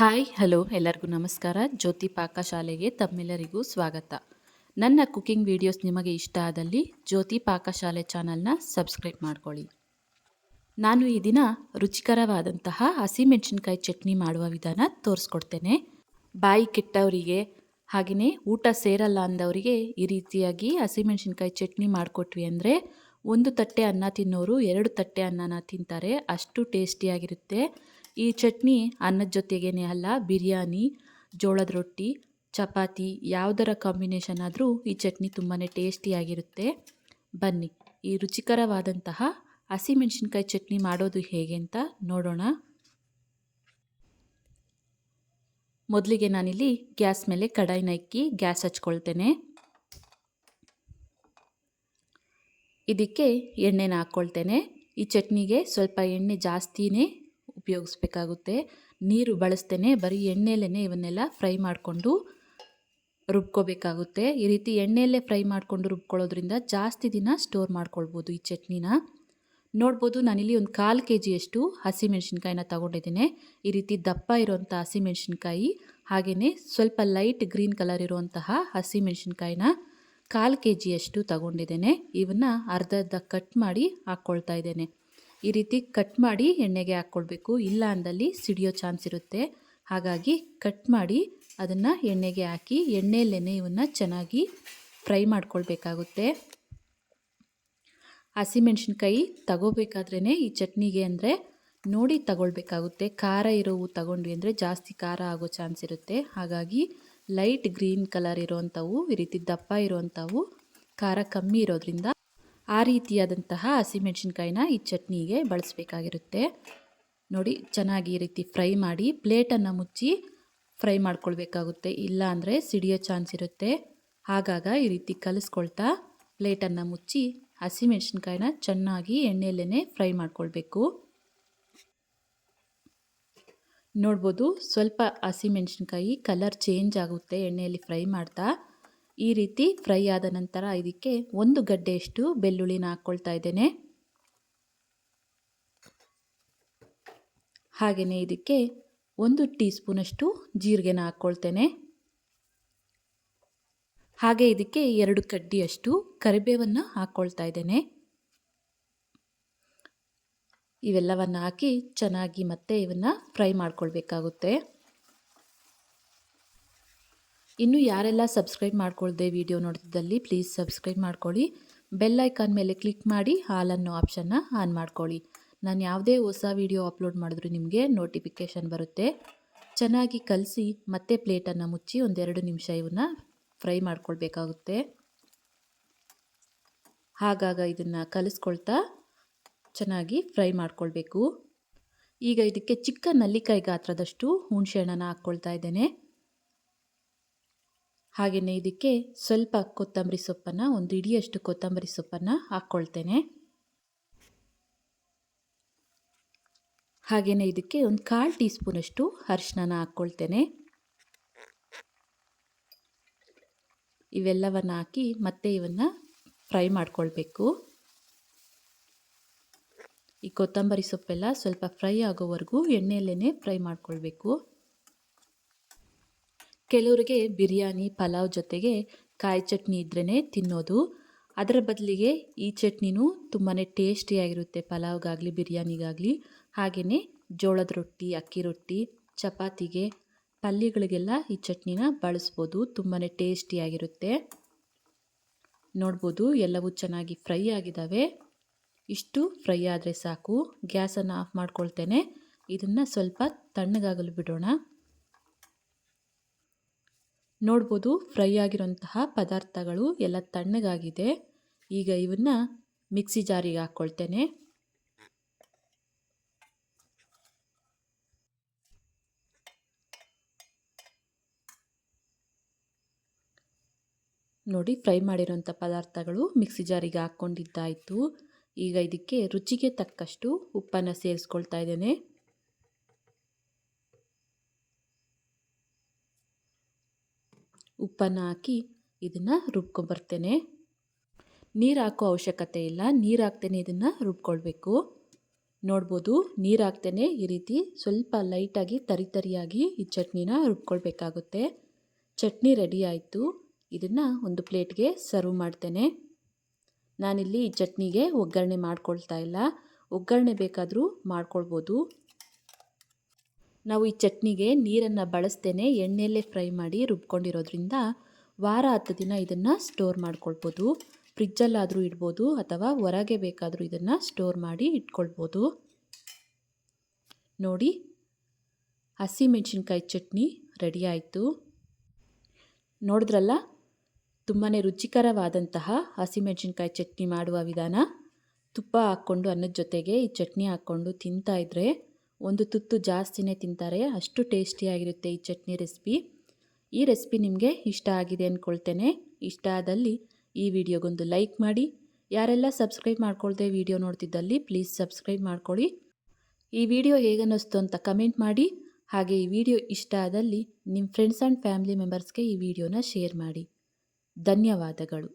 Hi, hello, ಎಲ್ಲರಿಗೂ ನಮಸ್ಕಾರ. ಜ್ಯೋತಿ ಪಾಕಶಾಲೆಗೆ ತಮ್ಮೆಲ್ಲರಿಗೂ ಸ್ವಾಗತ. ನನ್ನ ಕುಕಿಂಗ್ ವಿಡಿಯೋಸ್ ನಿಮಗೆ ಇಷ್ಟ ಆದಲ್ಲಿ ಜ್ಯೋತಿ ಪಾಕಶಾಲೆ ಚಾನಲ್ನ ಸಬ್ಸ್ಕ್ರೈಬ್ ಮಾಡ್ಕೊಳ್ಳಿ. ನಾನು ಈ ದಿನ ರುಚಿಕರವಾದಂತಹ ಹಸಿಮೆಣಸಿನ್ಕಾಯಿ ಚಟ್ನಿ ಮಾಡುವ ವಿಧಾನ ತೋರಿಸ್ಕೊಡ್ತೇನೆ. ಬಾಯಿ ಕೆಟ್ಟವರಿಗೆ ಹಾಗೆಯೇ ಊಟ ಸೇರಲ್ಲ ಅಂದವರಿಗೆ ಈ ರೀತಿಯಾಗಿ ಹಸಿಮೆಣಸಿನ್ಕಾಯಿ ಚಟ್ನಿ ಮಾಡಿಕೊಟ್ವಿ ಅಂದರೆ ಒಂದು ತಟ್ಟೆ ಅನ್ನ ತಿನ್ನೋರು ಎರಡು ತಟ್ಟೆ ಅನ್ನನ ತಿಂತಾರೆ. ಅಷ್ಟು ಟೇಸ್ಟಿಯಾಗಿರುತ್ತೆ. ಈ ಚಟ್ನಿ ಅನ್ನದ ಜೊತೆಗೇನೆ ಅಲ್ಲ, ಬಿರಿಯಾನಿ, ಜೋಳದ ರೊಟ್ಟಿ, ಚಪಾತಿ, ಯಾವುದರ ಕಾಂಬಿನೇಷನ್ ಆದರೂ ಈ ಚಟ್ನಿ ತುಂಬಾ ಟೇಸ್ಟಿಯಾಗಿರುತ್ತೆ ಬನ್ನಿ, ಈ ರುಚಿಕರವಾದಂತಹ ಹಸಿಮೆಣಸಿನ್ಕಾಯಿ ಚಟ್ನಿ ಮಾಡೋದು ಹೇಗೆ ಅಂತ ನೋಡೋಣ. ಮೊದಲಿಗೆ ನಾನಿಲ್ಲಿ ಗ್ಯಾಸ್ ಮೇಲೆ ಕಡಾಯಿನ ಇಕ್ಕಿ ಗ್ಯಾಸ್ ಹಚ್ಕೊಳ್ತೇನೆ. ಇದಕ್ಕೆ ಎಣ್ಣೆನ ಹಾಕ್ಕೊಳ್ತೇನೆ. ಈ ಚಟ್ನಿಗೆ ಸ್ವಲ್ಪ ಎಣ್ಣೆ ಜಾಸ್ತಿನೇ ಉಪಯೋಗಿಸ್ಬೇಕಾಗುತ್ತೆ. ನೀರು ಬಳಸ್ತೇನೆ, ಬರೀ ಎಣ್ಣೆಲೇ ಇವನ್ನೆಲ್ಲ ಫ್ರೈ ಮಾಡಿಕೊಂಡು ರುಬ್ಕೋಬೇಕಾಗುತ್ತೆ. ಈ ರೀತಿ ಎಣ್ಣೆಯಲ್ಲೇ ಫ್ರೈ ಮಾಡಿಕೊಂಡು ರುಬ್ಕೊಳ್ಳೋದ್ರಿಂದ ಜಾಸ್ತಿ ದಿನ ಸ್ಟೋರ್ ಮಾಡ್ಕೊಳ್ಬೋದು ಈ ಚಟ್ನಿನ. ನೋಡ್ಬೋದು, ನಾನಿಲ್ಲಿ ಒಂದು ಕಾಲು ಕೆ ಜಿಯಷ್ಟು ಹಸಿಮೆಣ್ಸಿನ್ಕಾಯಿನ ತಗೊಂಡಿದ್ದೀನಿ. ಈ ರೀತಿ ದಪ್ಪ ಇರುವಂಥ ಹಸಿಮೆಣ್ಸಿನ್ಕಾಯಿ ಹಾಗೆಯೇ ಸ್ವಲ್ಪ ಲೈಟ್ ಗ್ರೀನ್ ಕಲರ್ ಇರುವಂತಹ ಹಸಿಮೆಣ್ಸಿನ್ಕಾಯಿನ ಕಾಲು ಕೆ ಜಿಯಷ್ಟು ತಗೊಂಡಿದ್ದೇನೆ. ಇವನ್ನ ಅರ್ಧ ಅರ್ಧ ಕಟ್ ಮಾಡಿ ಹಾಕ್ಕೊಳ್ತಾ ಇದ್ದೇನೆ. ಈ ರೀತಿ ಕಟ್ ಮಾಡಿ ಎಣ್ಣೆಗೆ ಹಾಕ್ಕೊಳ್ಬೇಕು. ಇಲ್ಲ ಅಂದಲ್ಲಿ ಸಿಡಿಯೋ ಚಾನ್ಸ್ ಇರುತ್ತೆ. ಹಾಗಾಗಿ ಕಟ್ ಮಾಡಿ ಅದನ್ನು ಎಣ್ಣೆಗೆ ಹಾಕಿ ಎಣ್ಣೆಯಲ್ಲೇ ಇವನ್ನ ಚೆನ್ನಾಗಿ ಫ್ರೈ ಮಾಡ್ಕೊಳ್ಬೇಕಾಗುತ್ತೆ. ಹಸಿಮೆಣ್ಸಿನ್ಕಾಯಿ ತಗೋಬೇಕಾದ್ರೇ ಈ ಚಟ್ನಿಗೆ ಅಂದರೆ ನೋಡಿ ತಗೊಳ್ಬೇಕಾಗುತ್ತೆ. ಖಾರ ಇರೋವು ತಗೊಂಡ್ವಿ ಅಂದರೆ ಜಾಸ್ತಿ ಖಾರ ಆಗೋ ಚಾನ್ಸ್ ಇರುತ್ತೆ. ಹಾಗಾಗಿ ಲೈಟ್ ಗ್ರೀನ್ ಕಲರ್ ಇರೋವಂಥವು ಈ ರೀತಿ ದಪ್ಪ ಇರೋವಂಥವು ಖಾರ ಕಮ್ಮಿ ಇರೋದ್ರಿಂದ ಆ ರೀತಿಯಾದಂತಹ ಹಸಿಮೆಣ್ಸಿನ್ಕಾಯಿನ ಈ ಚಟ್ನಿಗೆ ಬಳಸಬೇಕಾಗಿರುತ್ತೆ. ನೋಡಿ, ಚೆನ್ನಾಗಿ ಈ ರೀತಿ ಫ್ರೈ ಮಾಡಿ ಪ್ಲೇಟನ್ನು ಮುಚ್ಚಿ ಫ್ರೈ ಮಾಡ್ಕೊಳ್ಬೇಕಾಗುತ್ತೆ. ಇಲ್ಲ ಅಂದರೆ ಸಿಡಿಯೋ ಚಾನ್ಸ್ ಇರುತ್ತೆ. ಆಗಾಗ ಈ ರೀತಿ ಕಲಿಸ್ಕೊಳ್ತಾ ಪ್ಲೇಟನ್ನು ಮುಚ್ಚಿ ಹಸಿಮೆಣ್ಸಿನ್ಕಾಯಿನ ಚೆನ್ನಾಗಿ ಎಣ್ಣೆಯಲ್ಲೇ ಫ್ರೈ ಮಾಡ್ಕೊಳ್ಬೇಕು. ನೋಡ್ಬೋದು, ಸ್ವಲ್ಪ ಹಸಿಮೆಣ್ಸಿನ್ಕಾಯಿ ಕಲರ್ ಚೇಂಜ್ ಆಗುತ್ತೆ ಎಣ್ಣೆಯಲ್ಲಿ ಫ್ರೈ ಮಾಡ್ತಾ. ಈ ರೀತಿ ಫ್ರೈ ಆದ ನಂತರ ಇದಕ್ಕೆ ಒಂದು ಗಡ್ಡೆಯಷ್ಟು ಬೆಳ್ಳುಳ್ಳಿನ ಹಾಕ್ಕೊಳ್ತಾ ಇದ್ದೇನೆ. ಹಾಗೆಯೇ ಇದಕ್ಕೆ ಒಂದು ಟೀ ಸ್ಪೂನಷ್ಟು ಜೀರಿಗೆನ ಹಾಕ್ಕೊಳ್ತೇನೆ. ಹಾಗೆ ಇದಕ್ಕೆ ಎರಡು ಕಡ್ಡಿಯಷ್ಟು ಕರಿಬೇವನ್ನು ಹಾಕ್ಕೊಳ್ತಾ ಇದ್ದೇನೆ. ಇವೆಲ್ಲವನ್ನು ಹಾಕಿ ಚೆನ್ನಾಗಿ ಮತ್ತೆ ಇವನ್ನು ಫ್ರೈ ಮಾಡ್ಕೊಳ್ಬೇಕಾಗುತ್ತೆ. ಇನ್ನು ಯಾರೆಲ್ಲ ಸಬ್ಸ್ಕ್ರೈಬ್ ಮಾಡ್ಕೊಳ್ದೆ ವಿಡಿಯೋ ನೋಡ್ತಿದ್ದಲ್ಲಿ ಪ್ಲೀಸ್ ಸಬ್ಸ್ಕ್ರೈಬ್ ಮಾಡ್ಕೊಳ್ಳಿ. ಬೆಲ್ ಐಕಾನ್ ಮೇಲೆ ಕ್ಲಿಕ್ ಮಾಡಿ ಹಾಲ್ ಅನ್ನೋ ಆಪ್ಷನ್ನ ಆನ್ ಮಾಡ್ಕೊಳ್ಳಿ. ನಾನು ಯಾವುದೇ ಹೊಸ ವಿಡಿಯೋ ಅಪ್ಲೋಡ್ ಮಾಡಿದ್ರೂ ನಿಮಗೆ ನೋಟಿಫಿಕೇಷನ್ ಬರುತ್ತೆ. ಚೆನ್ನಾಗಿ ಕಲಸಿ ಮತ್ತೆ ಪ್ಲೇಟನ್ನು ಮುಚ್ಚಿ ಒಂದೆರಡು ನಿಮಿಷ ಇವನ್ನ ಫ್ರೈ ಮಾಡ್ಕೊಳ್ಬೇಕಾಗುತ್ತೆ. ಹಾಗಾಗ ಇದನ್ನು ಕಲಿಸ್ಕೊಳ್ತಾ ಚೆನ್ನಾಗಿ ಫ್ರೈ ಮಾಡ್ಕೊಳ್ಬೇಕು. ಈಗ ಇದಕ್ಕೆ ಚಿಕ್ಕ ನಲ್ಲಿಕಾಯಿ ಗಾತ್ರದಷ್ಟು ಹುಣಸೆ ಹಣ್ಣನ್ನು ಹಾಕ್ಕೊಳ್ತಾ ಇದ್ದೇನೆ. ಹಾಗೆಯೇ ಇದಕ್ಕೆ ಸ್ವಲ್ಪ ಕೊತ್ತಂಬರಿ ಸೊಪ್ಪನ್ನು, ಒಂದು ಇಡಿಯಷ್ಟು ಕೊತ್ತಂಬರಿ ಸೊಪ್ಪನ್ನು ಹಾಕ್ಕೊಳ್ತೇನೆ. ಹಾಗೆಯೇ ಇದಕ್ಕೆ ಒಂದು ಕಾಲು ಟೀ ಸ್ಪೂನಷ್ಟು ಅರಿಶಿನ ಹಾಕ್ಕೊಳ್ತೇನೆ. ಇವೆಲ್ಲವನ್ನು ಹಾಕಿ ಮತ್ತೆ ಇವನ್ನು ಫ್ರೈ ಮಾಡ್ಕೊಳ್ಬೇಕು. ಈ ಕೊತ್ತಂಬರಿ ಸೊಪ್ಪೆಲ್ಲ ಸ್ವಲ್ಪ ಫ್ರೈ ಆಗೋವರೆಗೂ ಎಣ್ಣೆಯಲ್ಲೇ ಫ್ರೈ ಮಾಡ್ಕೊಳ್ಬೇಕು. ಕೆಲವರಿಗೆ ಬಿರಿಯಾನಿ, ಪಲಾವ್ ಜೊತೆಗೆ ಕಾಯಿ ಚಟ್ನಿ ಇದ್ರೇ ತಿನ್ನೋದು. ಅದರ ಬದಲಿಗೆ ಈ ಚಟ್ನಿನೂ ತುಂಬಾ ಟೇಸ್ಟಿಯಾಗಿರುತ್ತೆ, ಪಲಾವ್ಗಾಗಲಿ, ಬಿರಿಯಾನಿಗಾಗಲಿ. ಹಾಗೆಯೇ ಜೋಳದ ರೊಟ್ಟಿ, ಅಕ್ಕಿ ರೊಟ್ಟಿ, ಚಪಾತಿಗೆ ಪಲ್ಯಗಳಿಗೆಲ್ಲ ಈ ಚಟ್ನಿನ ಬಳಸ್ಬೋದು. ತುಂಬಾ ಟೇಸ್ಟಿಯಾಗಿರುತ್ತೆ. ನೋಡ್ಬೋದು, ಎಲ್ಲವೂ ಚೆನ್ನಾಗಿ ಫ್ರೈ ಆಗಿದ್ದಾವೆ ಇಷ್ಟು ಫ್ರೈ ಆದರೆ ಸಾಕು. ಗ್ಯಾಸನ್ನು ಆಫ್ ಮಾಡ್ಕೊಳ್ತೇನೆ. ಇದನ್ನು ಸ್ವಲ್ಪ ತಣ್ಣಗಾಗಲು ಬಿಡೋಣ. ನೋಡ್ಬೋದು, ಫ್ರೈ ಆಗಿರೋಂತಹ ಪದಾರ್ಥಗಳು ಎಲ್ಲ ತಣ್ಣಗಾಗಿದೆ. ಈಗ ಇವನ್ನು ಮಿಕ್ಸಿ ಜಾರಿಗೆ ಹಾಕ್ಕೊಳ್ತೇನೆ ನೋಡಿ, ಫ್ರೈ ಮಾಡಿರೋಂಥ ಪದಾರ್ಥಗಳು ಮಿಕ್ಸಿ ಜಾರಿಗೆ ಹಾಕ್ಕೊಂಡಿದ್ದಾಯಿತು. ಈಗ ಇದಕ್ಕೆ ರುಚಿಗೆ ತಕ್ಕಷ್ಟು ಉಪ್ಪನ್ನು ಸೇರಿಸ್ಕೊಳ್ತಾ ಇದ್ದೇನೆ. ಉಪ್ಪನ್ನು ಹಾಕಿ ಇದನ್ನು ರುಬ್ಕೊಂಬರ್ತೇನೆ ನೀರು ಹಾಕೋ ಅವಶ್ಯಕತೆ ಇಲ್ಲ. ನೀರು ಹಾಕ್ತೇನೆ ಇದನ್ನು ರುಬ್ಕೊಳ್ಬೇಕು. ನೋಡ್ಬೋದು ನೀರು ಹಾಕ್ತೇನೆ ಈ ರೀತಿ ಸ್ವಲ್ಪ ಲೈಟಾಗಿ ತರಿ ತರಿಯಾಗಿ ಈ ಚಟ್ನಿನ ರುಬ್ಕೊಳ್ಬೇಕಾಗುತ್ತೆ. ಚಟ್ನಿ ರೆಡಿ ಆಯಿತು. ಇದನ್ನು ಒಂದು ಪ್ಲೇಟ್ಗೆ ಸರ್ವ್ ಮಾಡ್ತೇನೆ. ನಾನಿಲ್ಲಿ ಈ ಚಟ್ನಿಗೆ ಒಗ್ಗರಣೆ ಮಾಡ್ಕೊಳ್ತಾ ಇಲ್ಲ. ಒಗ್ಗರಣೆ ಬೇಕಾದರೂ ಮಾಡ್ಕೊಳ್ಬೋದು. ನಾವು ಈ ಚಟ್ನಿಗೆ ನೀರನ್ನು ಬಳಸ್ತೇನೆ, ಎಣ್ಣೆಯಲ್ಲೇ ಫ್ರೈ ಮಾಡಿ ರುಬ್ಕೊಂಡಿರೋದ್ರಿಂದ ವಾರ ಹತ್ತು ದಿನ ಇದನ್ನು ಸ್ಟೋರ್ ಮಾಡ್ಕೊಳ್ಬೋದು. ಫ್ರಿಜ್ಜಲ್ಲಾದರೂ ಇಡ್ಬೋದು ಅಥವಾ ಹೊರಗೆ ಬೇಕಾದರೂ ಇದನ್ನು ಸ್ಟೋರ್ ಮಾಡಿ ಇಟ್ಕೊಳ್ಬೋದು. ನೋಡಿ, ಹಸಿಮೆಣಸಿನ್ಕಾಯಿ ಚಟ್ನಿ ರೆಡಿ ಆಯಿತು. ನೋಡಿದ್ರಲ್ಲ ತುಂಬಾ ರುಚಿಕರವಾದಂತಹ ಹಸಿಮೆಣಸಿನ್ಕಾಯಿ ಚಟ್ನಿ ಮಾಡುವ ವಿಧಾನ. ತುಪ್ಪ ಹಾಕ್ಕೊಂಡು ಅನ್ನದ ಜೊತೆಗೆ ಈ ಚಟ್ನಿ ಹಾಕ್ಕೊಂಡು ತಿಂತಾಯಿದ್ರೆ ಒಂದು ತುತ್ತು ಜಾಸ್ತಿನೇ ತಿಂತಾರೆ, ಅಷ್ಟು ಟೇಸ್ಟಿಯಾಗಿರುತ್ತೆ ಈ ಚಟ್ನಿ ರೆಸಿಪಿ. ಈ ರೆಸಿಪಿ ನಿಮಗೆ ಇಷ್ಟ ಆಗಿದೆ ಅಂದ್ಕೊಳ್ತೇನೆ ಇಷ್ಟ ಆದಲ್ಲಿ ಈ ವಿಡಿಯೋಗೊಂದು ಲೈಕ್ ಮಾಡಿ. ಯಾರೆಲ್ಲ ಸಬ್ಸ್ಕ್ರೈಬ್ ಮಾಡ್ಕೊಳ್ದೆ ವಿಡಿಯೋ ನೋಡ್ತಿದ್ದಲ್ಲಿ ಪ್ಲೀಸ್ ಸಬ್ಸ್ಕ್ರೈಬ್ ಮಾಡ್ಕೊಳ್ಳಿ ಈ ವಿಡಿಯೋ ಹೇಗನ್ನಿಸ್ತು ಅಂತ ಕಮೆಂಟ್ ಮಾಡಿ. ಹಾಗೆ ಈ ವಿಡಿಯೋ ಇಷ್ಟ ಆದಲ್ಲಿ ನಿಮ್ಮ ಫ್ರೆಂಡ್ಸ್ ಆ್ಯಂಡ್ ಫ್ಯಾಮಿಲಿ ಮೆಂಬರ್ಸ್ಗೆ ಈ ವಿಡಿಯೋನ ಶೇರ್ ಮಾಡಿ. ಧನ್ಯವಾದಗಳು.